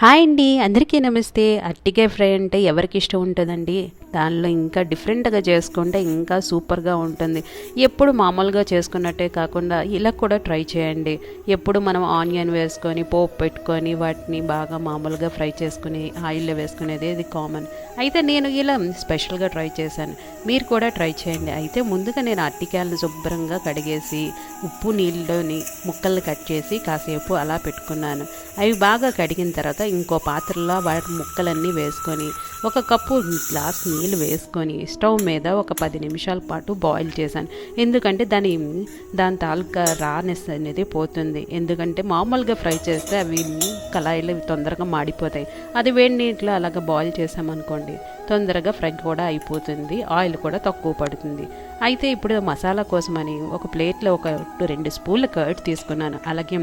Hi అండి అందరికీ నమస్తే. అట్టికాయ ఫ్రై అంటే ఎవరికి ఇష్టం ఉంటుందండి? దానిలో ఇంకా డిఫరెంట్గా చేసుకుంటే ఇంకా సూపర్గా ఉంటుంది. ఎప్పుడు మామూలుగా చేసుకున్నట్టే కాకుండా ఇలా కూడా ట్రై చేయండి. ఎప్పుడు మనం ఆనియన్ వేసుకొని పోపు పెట్టుకొని వాటిని బాగా మామూలుగా ఫ్రై చేసుకుని ఆయిల్లో వేసుకునేది ఇది కామన్. అయితే నేను ఇలా స్పెషల్గా ట్రై చేశాను. మీరు కూడా ట్రై చేయండి. అయితే ముందుగా నేను అట్టికాయలను శుభ్రంగా కడిగేసి ఉప్పు నీళ్ళలోని ముక్కలు కట్ చేసి కాసేపు అలా పెట్టుకున్నాను. అవి బాగా కడిగిన తర్వాత ఇంకో పాత్రలో వాటి ముక్కలన్నీ వేసుకొని ఒక కప్పు గ్లాస్ నీళ్ళు వేసుకొని స్టవ్ మీద ఒక పది నిమిషాల పాటు బాయిల్ చేశాను. ఎందుకంటే దాని దాని తాలూకా రానెస్ అనేది పోతుంది. ఎందుకంటే మామూలుగా ఫ్రై చేస్తే అవి కళాయిలు తొందరగా మాడిపోతాయి. అది వేడి నీటిలో అలాగ బాయిల్ చేసామనుకోండి తొందరగా ఫ్రై కూడా అయిపోతుంది. ఆయిల్ కూడా తక్కువ పడుతుంది. అయితే ఇప్పుడు మసాలా కోసమని ఒక ప్లేట్లో ఒక రెండు స్పూన్ల కర్డ్ తీసుకున్నాను. అలాగే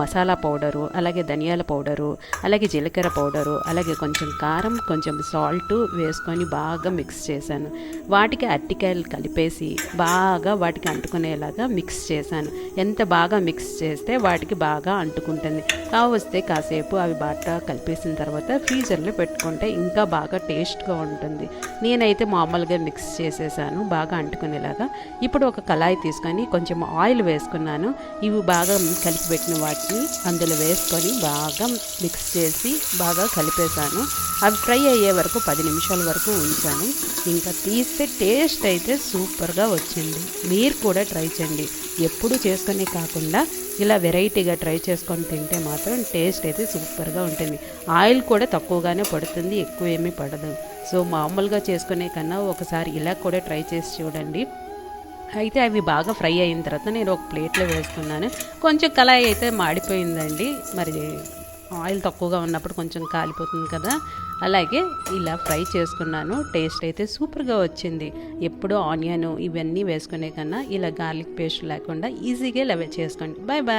మసాలా పౌడరు అలాగే ధనియాల పౌడరు అలాగే జీలకర్ర పౌడరు అలాగే కొంచెం కారం కొంచెం సాల్ట్ వేసుకొని బాగా మిక్స్ చేశాను. వాటికి అట్టికాయలు కలిపేసి బాగా వాటికి అంటుకునేలాగా మిక్స్ చేశాను. ఎంత బాగా మిక్స్ చేస్తే వాటికి బాగా అంటుకుంటుంది. కావస్తే కాసేపు అవి బాగా కలిపేసిన తర్వాత ఫ్రీజర్లో పెట్టుకుంటే ఇంకా బాగా టేస్ట్గా ఉంటుంది నేనైతే మామూలుగా మిక్స్ చేసేసాను బాగా అంటుకునేలాగా. ఇప్పుడు ఒక కళాయి తీసుకొని కొంచెం ఆయిల్ వేసుకున్నాను. ఇవి బాగా కలిపి పెట్టిన వాటిని అందులో వేసుకొని బాగా మిక్స్ చేసి బాగా కలిపేశాను. అవి ఫ్రై అయ్యే వరకు పది నిమిషాల వరకు ఉంచాను. ఇంకా తీస్తే టేస్ట్ అయితే సూపర్గా వచ్చింది. మీరు కూడా ట్రై చేయండి. ఎప్పుడు చేసుకునే కాకుండా ఇలా వెరైటీగా ట్రై చేసుకొని తింటే మాత్రం టేస్ట్ అయితే సూపర్గా ఉంటుంది. ఆయిల్ కూడా తక్కువగానే పడుతుంది ఎక్కువ ఏమీ పడదు. సో మామూలుగా చేసుకునే కన్నా ఒకసారి ఇలా కూడా ట్రై చేసి చూడండి. అయితే అవి బాగా ఫ్రై అయిన తర్వాత నేను ఒక ప్లేట్లో వేసుకున్నాను కొంచెం కళాయి అయితే మాడిపోయిందండి. మరి ఆయిల్ తక్కువగా ఉన్నప్పుడు కొంచెం కాలిపోతుంది కదా. అలాగే ఇలా ఫ్రై చేసుకున్నాను. టేస్ట్ అయితే సూపర్గా వచ్చింది. ఎప్పుడూ ఆనియన్ ఇవన్నీ వేసుకునే కన్నా ఇలా గార్లిక్ పేస్ట్ లేకుండా ఈజీగా ఇలా చేసుకోండి. Bye bye